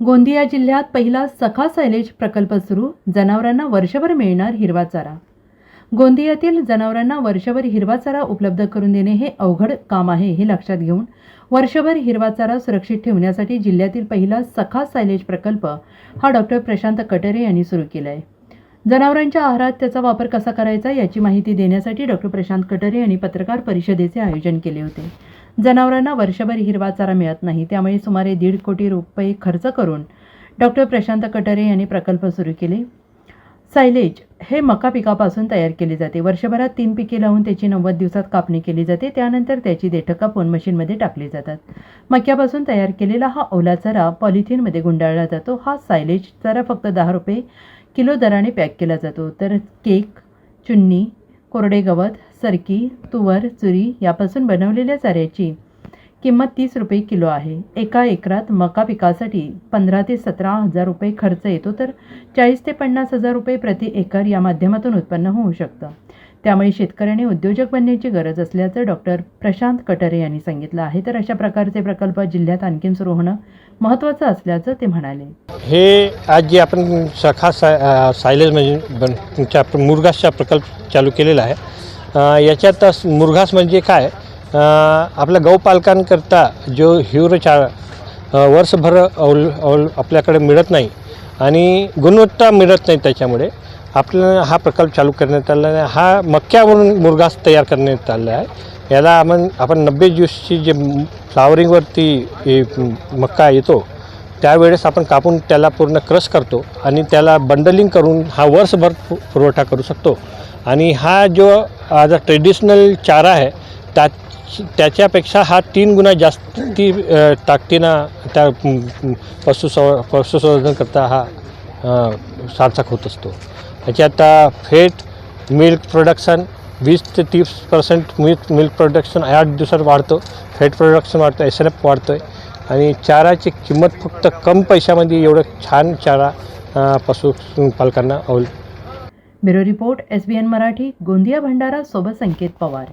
गोंदिया जिल्ह्यात पहिला सखा सायलेज प्रकल्प सुरू जनावरांना वर्षभर मिळणार हिरवा चारा. गोंदियातील जनावरांना वर्षभर हिरवा चारा उपलब्ध करून देणे हे अवघड काम आहे हे लक्षात घेऊन वर्षभर हिरवा चारा सुरक्षित ठेवण्यासाठी जिल्ह्यातील पहिला सखा सायलेज प्रकल्प हा डॉक्टर प्रशांत कटरे यांनी सुरू केला आहे जनावरांच्या आहारात त्याचा वापर कसा करायचा याची माहिती देण्यासाठी डॉक्टर प्रशांत कटरे यांनी पत्रकार परिषदेचे आयोजन केले होते. जनावरांना वर्षभर हिरवा चारा मिळत नाही. त्यामुळे सुमारे दीड कोटी रुपये खर्च करून डॉक्टर प्रशांत कटरे यांनी प्रकल्प सुरू केले. सायलेज हे मका पिकापासून तयार केले जाते. वर्षभरात तीन पिके लावून त्याची नव्वद दिवसात कापणी केली जाते. त्यानंतर त्याची देठं कापून मशीनमध्ये टाकली जातात. मक्यापासून तयार केलेला हा ओला चारा पॉलिथिनमध्ये गुंडाळला जातो. हा सायलेज चारा फक्त दहा रुपये किलो दराने पॅक केला जातो. तर केक चुन्नी कोरडे गवत सरकी तुवर चुरी यापासून बनवलेल्या चाऱ्याची किंमत तीस रुपये किलो आहे. एका एकरात मका पिकासाठी पंधरा ते सतरा हजार रुपये खर्च येतो तर चाळीस ते पन्नास हजार रुपये प्रति एकर या माध्यमातून उत्पन्न होऊ शकतं. त्यामुळे शेतकऱ्यांनी उद्योजक बनण्याची गरज असल्याचं डॉक्टर प्रशांत कटरे यांनी सांगितलं आहे. तर अशा प्रकारचे प्रकल्प जिल्ह्यात आणखीन सुरू होणं महत्त्वाचं असल्याचं ते म्हणाले. हे आज जे आपण सखा सा सायलेज म्हणजे मुरघासचा प्रकल्प चालू केलेला आहे याच्यात मुरघास म्हणजे काय? आपल्या गौपालकांकरता जो हिवर चा वर्षभर अवल अवल आपल्याकडे मिळत नाही आणि गुणवत्ता मिळत नाही त्याच्यामुळे आपल्याला हा प्रकल्प चालू करण्यात आला आहे हा। मक्यावरून मुरगास तयार करण्यात आला आहे याला आपण आपण नब्बे ज्यूसची जे फ्लावरिंगवरती मक्का येतो त्यावेळेस आपण कापून त्याला पूर्ण क्रश करतो आणि त्याला बंडलिंग करून हा वर्षभर पु पुरवठा करू शकतो. आणि हा जो आज ट्रेडिशनल चारा आहे त्या त्याच्यापेक्षा हा तीन गुणा जास्ती ताकदीनं त्या पशुसं पशुसंवर्धनकरता हा सार्थक होत असतो. ह्याच्यात फेट मिल्क प्रोडक्शन वीस ते तीस पर्सेंट मिल्क मिल्क प्रोडक्शन आठ दिवसात वाढतो. फेट प्रोडक्शन वाढतं एस एन एफ वाढतो आहे आणि चाराची किंमत फक्त कम पैशामध्ये एवढं छान चारा पशु पालकांना अवल bureau report S B N Marathi Gondia Bhandara सोबत संकेत पवार.